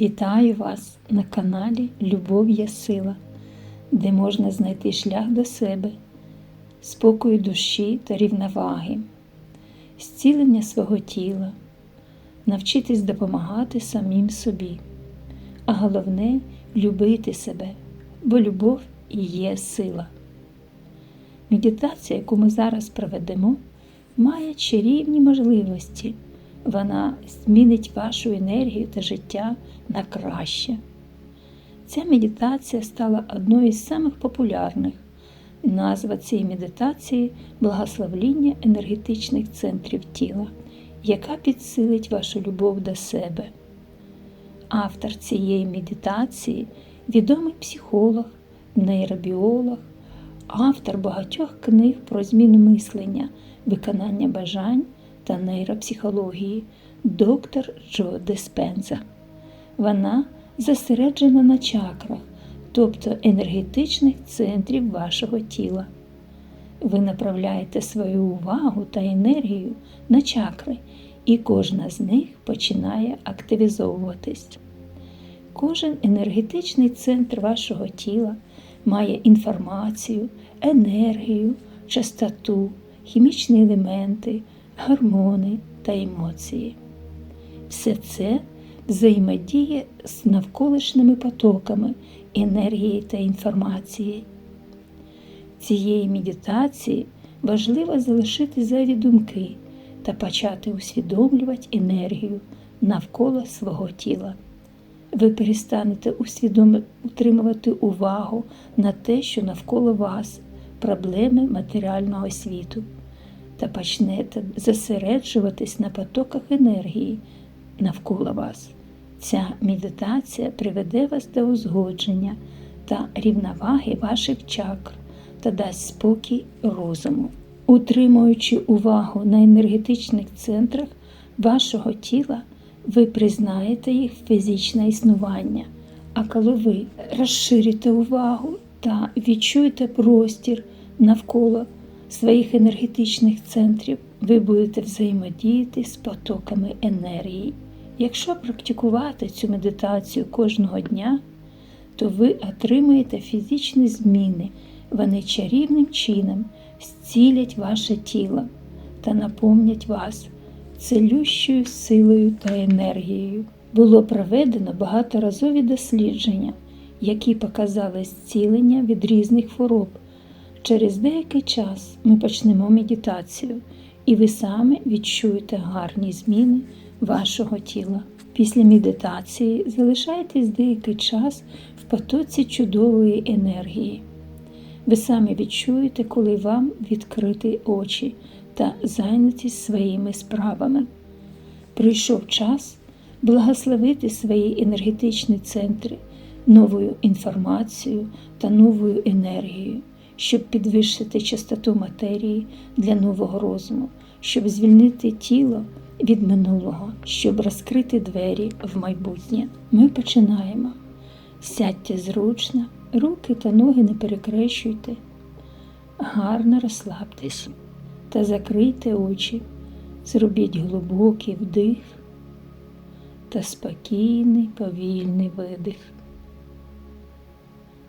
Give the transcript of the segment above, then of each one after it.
Вітаю вас на каналі Любов є сила, де можна знайти шлях до себе, спокою душі та рівноваги, зцілення свого тіла, навчитись допомагати самим собі, а головне любити себе, бо любов і є сила. Медитація, яку ми зараз проведемо, має чарівні можливості. Вона змінить вашу енергію та життя на краще. Ця медитація стала одною із самих популярних. Назва цієї медитації благословління енергетичних центрів тіла, яка підсилить вашу любов до себе. Автор цієї медитації відомий психолог, нейробіолог, автор багатьох книг про зміну мислення, виконання бажань та нейропсихології доктор Джо Диспенза. Вона зосереджена на чакрах, тобто енергетичних центрів вашого тіла. Ви направляєте свою увагу та енергію на чакри, і кожна з них починає активізовуватись. Кожен енергетичний центр вашого тіла має інформацію, енергію, частоту, хімічні елементи, гормони та емоції. Все це взаємодіє з навколишніми потоками енергії та інформації. Цієї медитації важливо залишити зайві думки та почати усвідомлювати енергію навколо свого тіла. Ви перестанете утримувати увагу на те, що навколо вас проблеми матеріального світу та почнете зосереджуватись на потоках енергії навколо вас. Ця медитація приведе вас до узгодження та рівноваги ваших чакр та дасть спокій розуму. Утримуючи увагу на енергетичних центрах вашого тіла, ви признаєте їх фізичне існування. А коли ви розширите увагу та відчуєте простір навколо своїх енергетичних центрів, ви будете взаємодіяти з потоками енергії. Якщо практикувати цю медитацію кожного дня, то ви отримуєте фізичні зміни, вони чарівним чином зцілять ваше тіло та наповнять вас цілющою силою та енергією. Було проведено багаторазові дослідження, які показали зцілення від різних хвороб. Через деякий час ми почнемо медитацію, і ви самі відчуєте гарні зміни вашого тіла. Після медитації залишайтесь деякий час в потоці чудової енергії. Ви самі відчуєте, коли вам відкриті очі та зайняті своїми справами. Прийшов час благословити свої енергетичні центри новою інформацією та новою енергією щоб підвищити частоту матерії для нового розуму, щоб звільнити тіло від минулого, щоб розкрити двері в майбутнє. Ми починаємо. Сядьте зручно, руки та ноги не перекрещуйте, гарно розслабтесь та закрийте очі, зробіть глибокий вдих та спокійний повільний видих.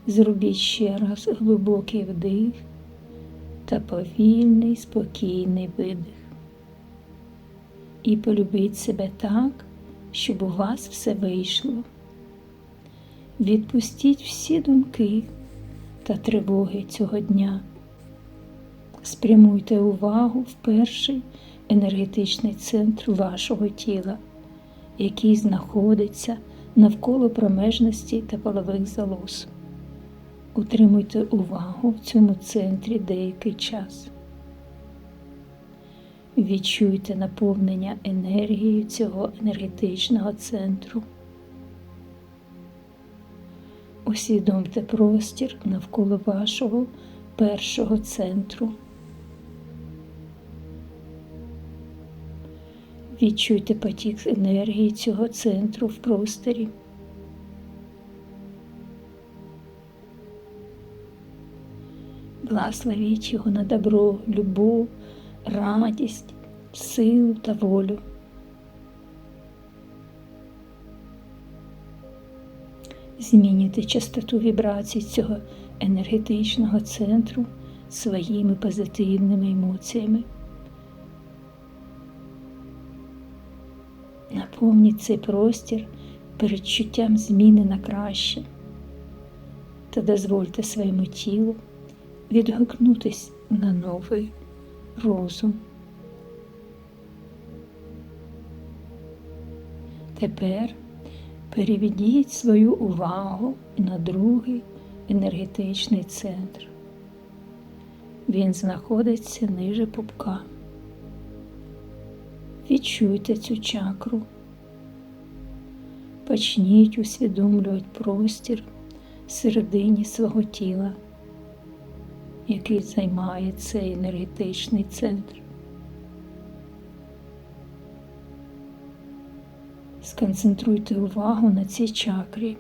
Зробіть ще раз глибокий вдих та повільний, спокійний видих. І полюбіть себе так, щоб у вас все вийшло. Відпустіть всі думки та тривоги цього дня. Спрямуйте увагу в перший енергетичний центр вашого тіла, який знаходиться навколо промежності та полових залоз. Утримуйте увагу в цьому центрі деякий час. Відчуйте наповнення енергією цього енергетичного центру. Усвідомте простір навколо вашого першого центру. Відчуйте потік енергії цього центру в просторі. Благословіть його на добро, любов, радість, силу та волю. Змінюйте частоту вібрацій цього енергетичного центру своїми позитивними емоціями. Наповніть цей простір передчуттям зміни на краще та дозвольте своєму тілу відгукнутись на новий розум. Тепер переведіть свою увагу на другий енергетичний центр. Він знаходиться ниже пупка. Відчуйте цю чакру. Почніть усвідомлювати простір всередині свого тіла, який займає цей енергетичний центр. Сконцентруйте увагу на цій чакрі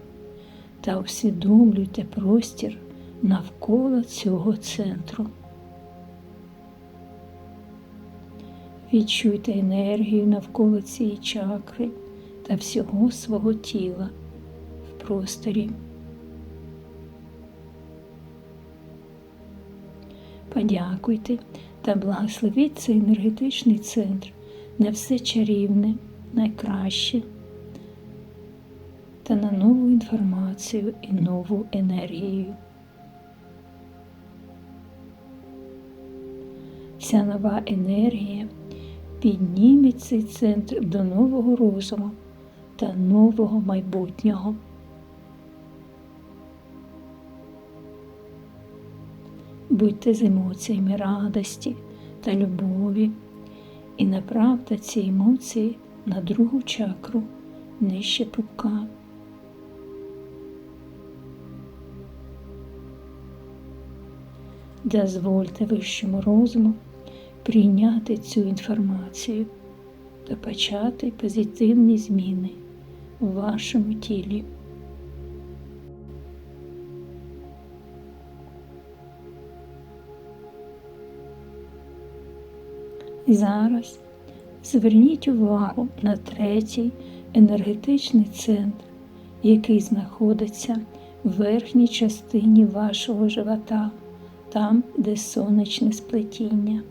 та усвідомлюйте простір навколо цього центру. Відчуйте енергію навколо цієї чакри та всього свого тіла в просторі. Подякуйте та благословіть цей енергетичний центр на все чарівне, найкраще та на нову інформацію і нову енергію. Ця нова енергія підніме цей центр до нового розуму та нового майбутнього. Будьте з емоціями радості та любові і направте ці емоції на другу чакру нижче пупка. Дозвольте вищому розуму прийняти цю інформацію та почати позитивні зміни у вашому тілі. Зараз зверніть увагу на третій енергетичний центр, який знаходиться в верхній частині вашого живота, там, де сонячне сплетіння.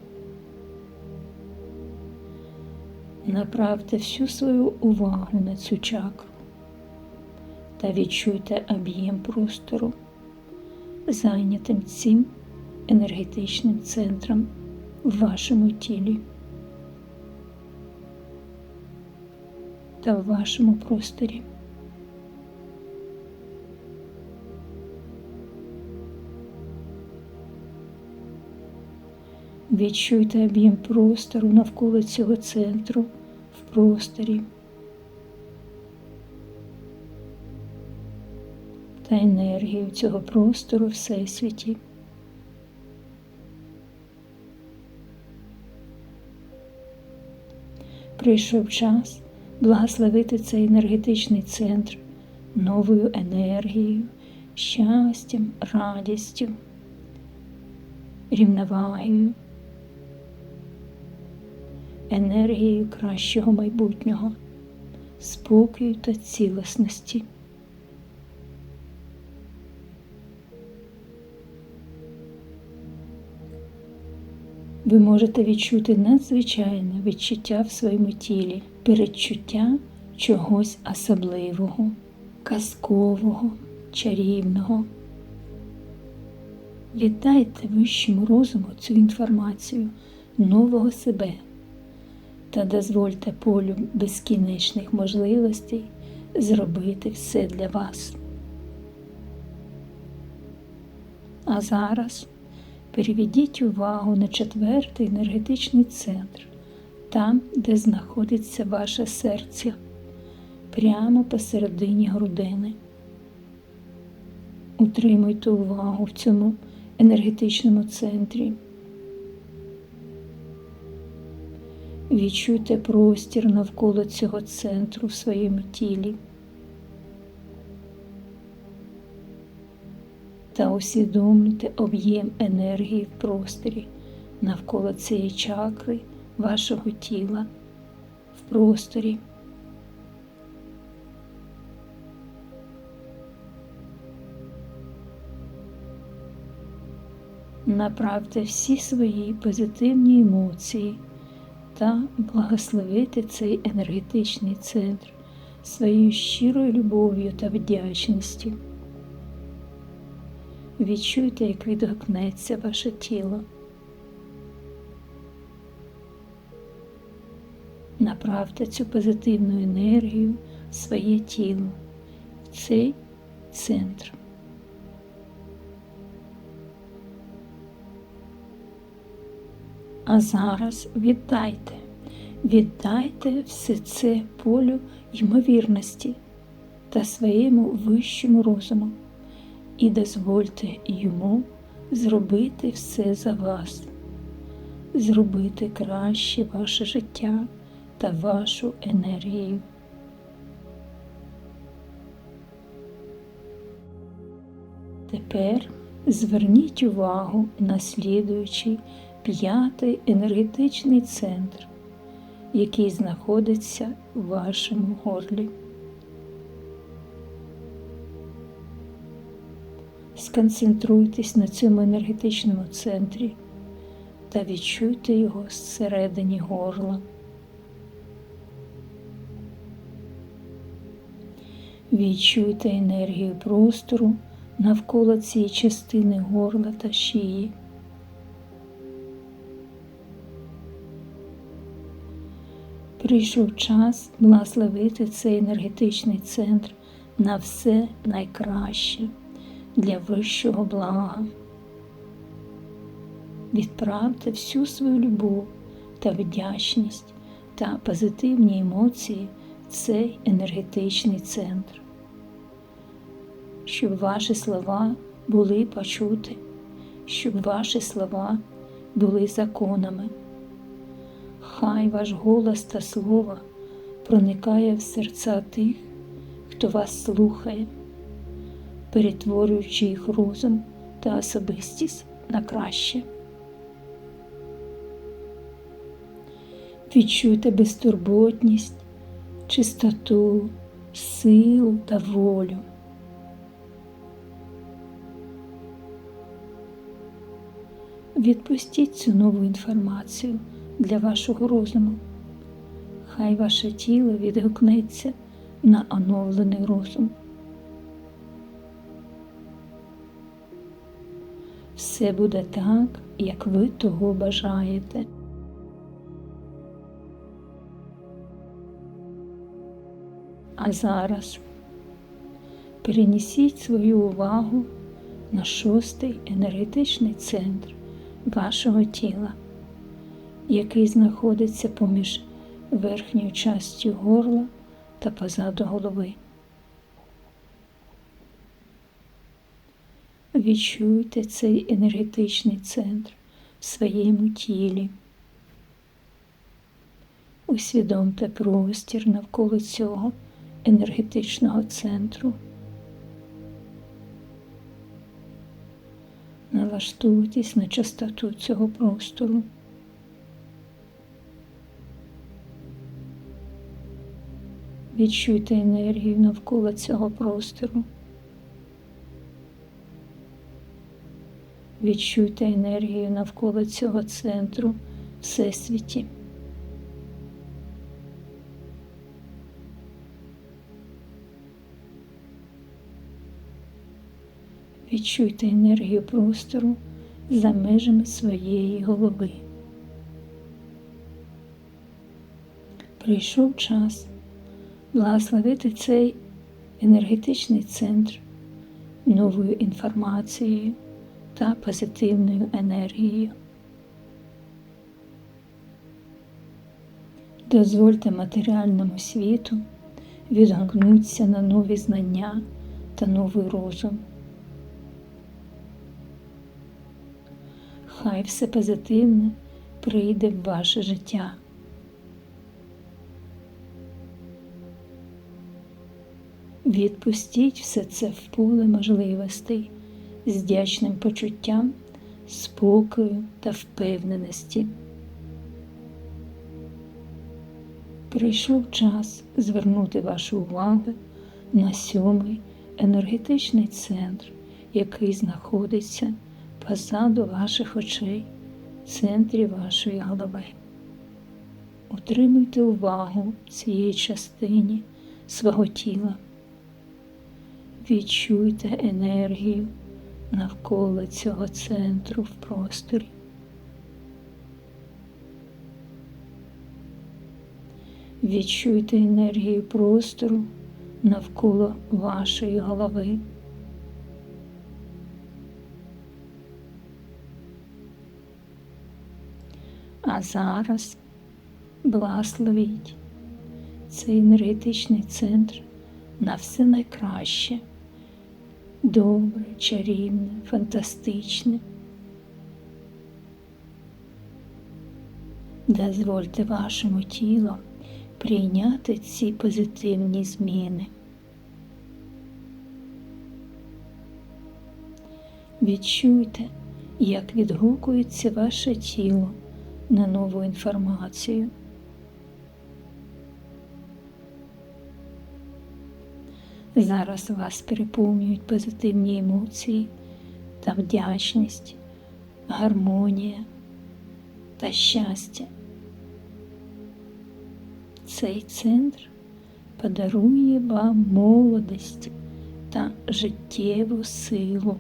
Направте всю свою увагу на цю чакру та відчуйте об'єм простору, зайнятим цим енергетичним центром в вашому тілі та в вашому просторі. Відчуйте об'єм простору навколо цього центру в просторі та енергію цього простору Всесвіті. Прийшов час благословити цей енергетичний центр новою енергією, щастям, радістю, рівновагою енергією кращого майбутнього, спокою та цілісності. Ви можете відчути надзвичайне відчуття в своєму тілі, передчуття чогось особливого, казкового, чарівного. Віддайте вищому розуму цю інформацію нового себе та дозвольте полю безкінечних можливостей зробити все для вас. А зараз переведіть увагу на четвертий енергетичний центр, там, де знаходиться ваше серце, прямо посередині грудини. Утримуйте увагу в цьому енергетичному центрі. Відчуйте простір навколо цього центру в своєму тілі та усвідомлюйте об'єм енергії в просторі навколо цієї чакри вашого тіла в просторі. Направте всі свої позитивні емоції та благословити цей енергетичний центр своєю щирою любов'ю та вдячністю. Відчуйте, як відгукнеться ваше тіло. Направте цю позитивну енергію в своє тіло, в цей центр. А зараз віддайте, віддайте все це полю ймовірності та своєму вищому розуму і дозвольте йому зробити все за вас, зробити краще ваше життя та вашу енергію. Тепер зверніть увагу на слідуючий п'ятий енергетичний центр, який знаходиться в вашому горлі. Сконцентруйтесь на цьому енергетичному центрі та відчуйте його зсередині горла. Відчуйте енергію простору навколо цієї частини горла та шиї. Прийшов час благословити цей енергетичний центр на все найкраще для вищого блага. Відправте всю свою любов та вдячність та позитивні емоції в цей енергетичний центр, щоб ваші слова були почуті, щоб ваші слова були законами. Хай ваш голос та слово проникає в серця тих, хто вас слухає, перетворюючи їх розум та особистість на краще. Відчуйте безтурботність, чистоту, силу та волю. Відпустіть цю нову інформацію для вашого розуму. Хай ваше тіло відгукнеться на оновлений розум. Все буде так, як ви того бажаєте. А зараз перенесіть свою увагу на шостий енергетичний центр вашого тіла який знаходиться поміж верхньою частю горла та позаду голови. Відчуйте цей енергетичний центр в своєму тілі. Усвідомте простір навколо цього енергетичного центру. Налаштуйтесь на частоту цього простору. Відчуйте енергію навколо цього простору. Відчуйте енергію навколо цього центру Всесвіті. Відчуйте енергію простору за межами своєї голови. Прийшов час благословити цей енергетичний центр новою інформацією та позитивною енергією. Дозвольте матеріальному світу відгукнутися на нові знання та новий розум. Хай все позитивне прийде в ваше життя. Відпустіть все це в поле можливостей з вдячним почуттям, спокою та впевненості. Прийшов час звернути вашу увагу на сьомий енергетичний центр, який знаходиться позаду ваших очей, в центрі вашої голови. Утримуйте увагу цієї частині свого тіла. Відчуйте енергію навколо цього центру в просторі. Відчуйте енергію простору навколо вашої голови. А зараз благословіть цей енергетичний центр на все найкраще, добре, чарівне, фантастичне. Дозвольте вашому тілу прийняти ці позитивні зміни. Відчуйте, як відгукується ваше тіло на нову інформацію. Зараз вас переповнюють позитивні емоції та вдячність, гармонія та щастя. Цей центр подарує вам молодість та життєву силу.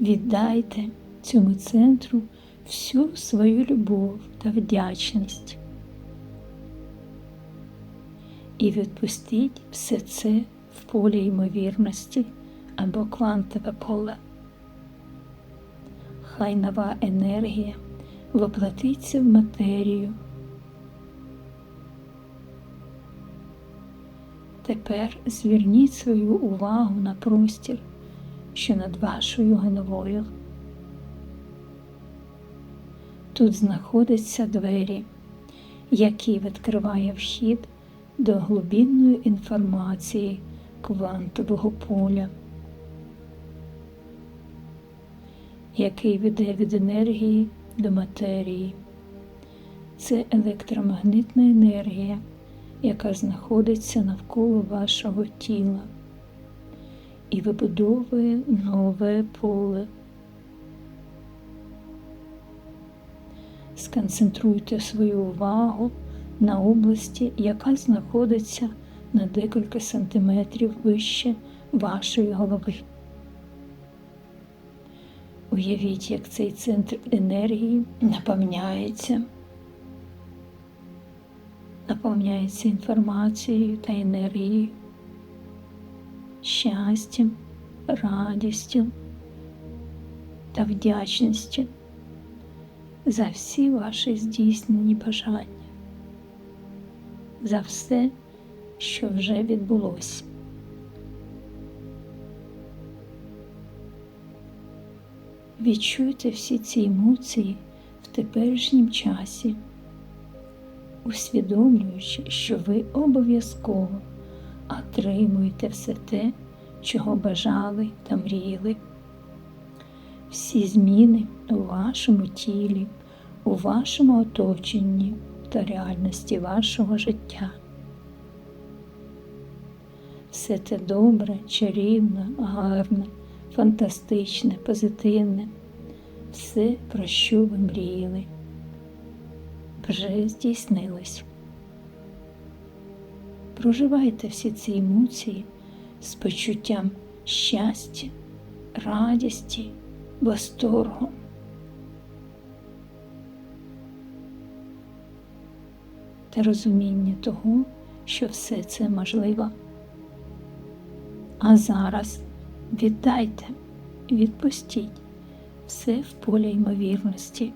Віддайте цьому центру всю свою любов та вдячність. І відпустіть все це в полі ймовірності або квантове поле. Хай нова енергія воплотиться в матерію. Тепер зверніть свою увагу на простір, що над вашою головою. Тут знаходяться двері, які відкриває вхід до глибинної інформації квантового поля, який веде від енергії до матерії. Це електромагнитна енергія, яка знаходиться навколо вашого тіла і вибудовує нове поле. Сконцентруйте свою увагу на області, яка знаходиться на декілька сантиметрів вище вашої голови. Уявіть, як цей центр енергії наповняється, наповняється інформацією та енергією, щастям, радістю та вдячністю за всі ваші здійснені бажання, за все, що вже відбулося. Відчуйте всі ці емоції в теперішнім часі, усвідомлюючи, що ви обов'язково отримуєте все те, чого бажали та мріяли. Всі зміни у вашому тілі, у вашому оточенні та реальності вашого життя. Все те добре, чарівне, гарне фантастичне, позитивне, все, про що ви мріяли, вже здійснилось. Проживайте всі ці емоції з почуттям щастя, радісті, восторгу. Та розуміння того, що все це можливо. А зараз Віддайте відпустіть все в полі ймовірності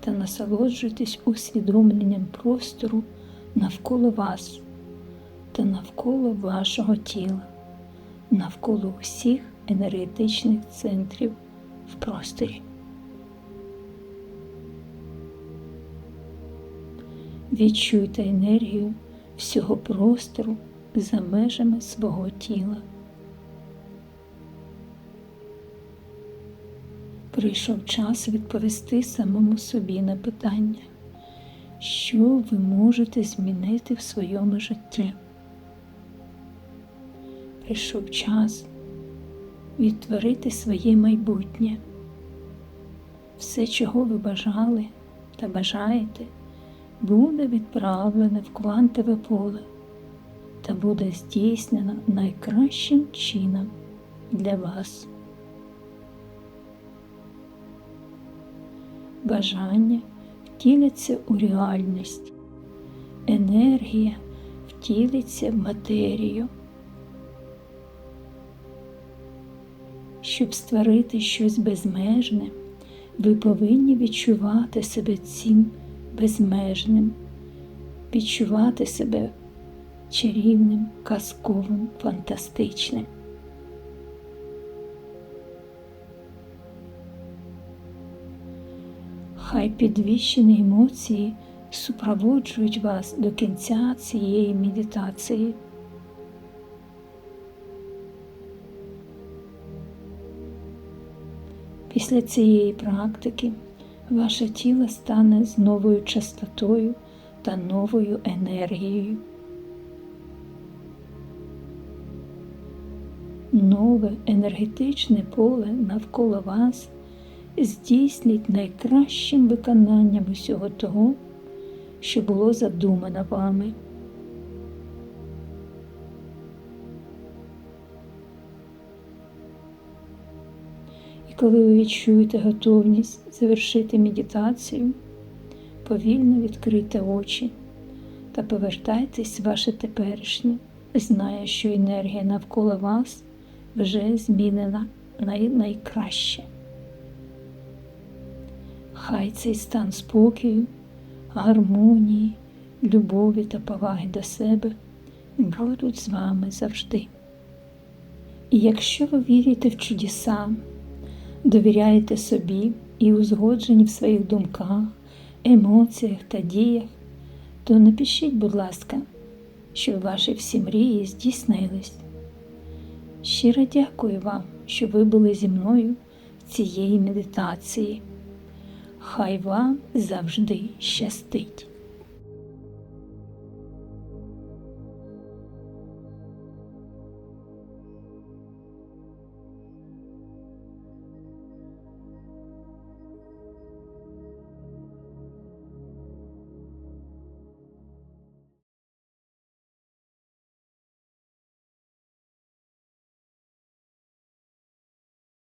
та насолоджуйтесь усвідомленням простору навколо вас та навколо вашого тіла, навколо усіх енергетичних центрів в просторі. Відчуйте енергію всього простору за межами свого тіла. прийшов час відповісти самому собі на питання, що ви можете змінити в своєму житті. Прийшов час відтворити своє майбутнє. Все, чого ви бажали та бажаєте, буде відправлене в квантове поле та буде здійснено найкращим чином для вас. Бажання втіляться у реальність, енергія втілиться в матерію. Щоб створити щось безмежне, ви повинні відчувати себе цим безмежним, відчувати себе чарівним, казковим, фантастичним. Хай підвищені емоції супроводжують вас до кінця цієї медитації. Після цієї практики ваше тіло стане з новою частотою та новою енергією. Нове енергетичне поле навколо вас здійснить найкращим виконанням усього того, що було задумано вами. Коли ви відчуєте готовність завершити медитацію, повільно відкрийте очі та повертайтесь в ваше теперішнє, зная, що енергія навколо вас вже змінена на найкраще. Хай цей стан спокою, гармонії, любові та поваги до себе будуть з вами завжди. І якщо ви вірите в чудеса, довіряєте собі і узгоджені в своїх думках, емоціях та діях, то напишіть, будь ласка, щоб ваші всі мрії здійснились. Щиро дякую вам, що ви були зі мною в цієї медитації. Хай вам завжди щастить!